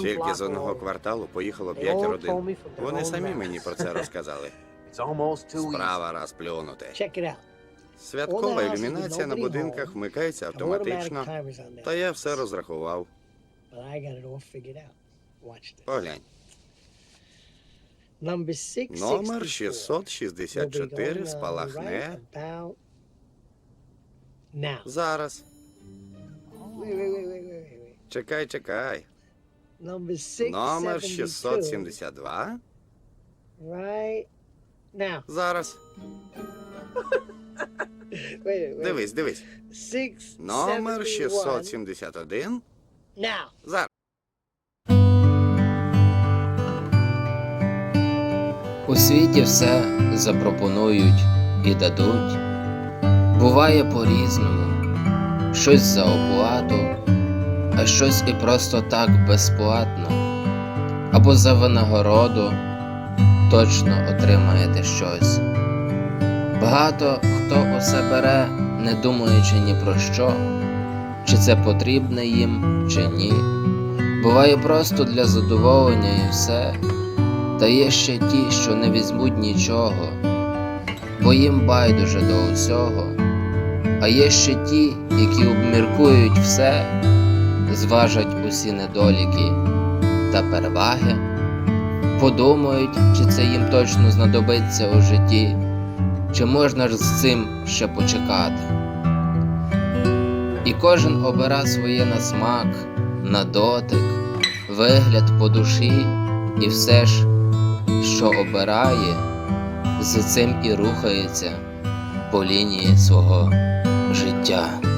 Тільки з одного кварталу поїхало п'ять родин. told me from their Вони самі мені про це розказали. It's almost too easy. Справа раз плюнути. Check it out. Святкова ілюмінація на будинках вмикається автоматично. timers on that. Та я все розрахував. Поглянь. Номер 664 uh, спалахне зараз. Чекай, чекай. Номер 672 right now. зараз. Wait, wait. Дивись, дивись. 671 Номер 671 now. зараз. У світі все запропонують і дадуть. Буває по-різному, щось за оплату, а щось і просто так безплатно, або за винагороду точно отримаєте щось. Багато хто усе бере, не думаючи ні про що, чи це потрібне їм, чи ні. Буває просто для задоволення і все. Та є ще ті, що не візьмуть нічого, бо їм байдуже до усього. А є ще ті, які обміркують все, зважать усі недоліки та переваги, подумають, чи це їм точно знадобиться у житті, чи можна ж з цим ще почекати. І кожен обира своє на смак, на дотик, вигляд по душі, і все ж що обирає, за цим і рухається по лінії свого життя.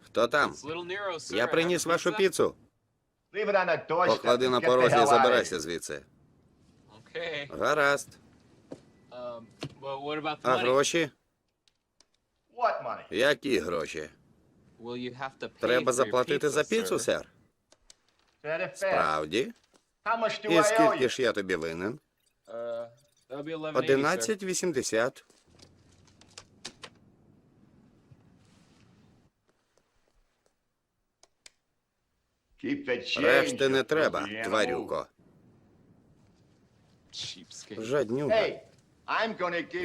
Хто там? Я приніс вашу піцу. Поклади на порозі і забирайся звідси. Гаразд. Um, А гроші? Які гроші? Треба заплатити за піцу, сер. Справді? І скільки ж я тобі винен? Uh, that'll be 11.80, Решти не треба, тварюко. Жаднюга.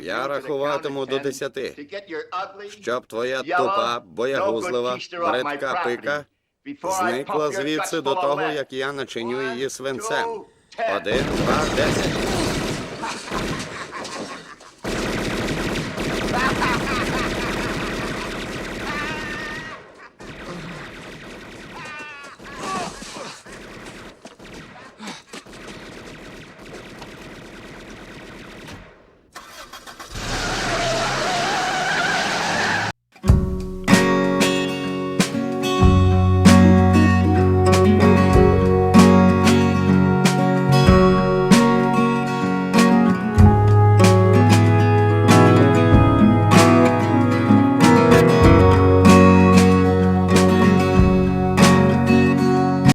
Я рахуватиму до десяти. Щоб твоя тупа, боягузлива, property пика зникла звідси до того, як я начиню її свинцем. Один, два, десять.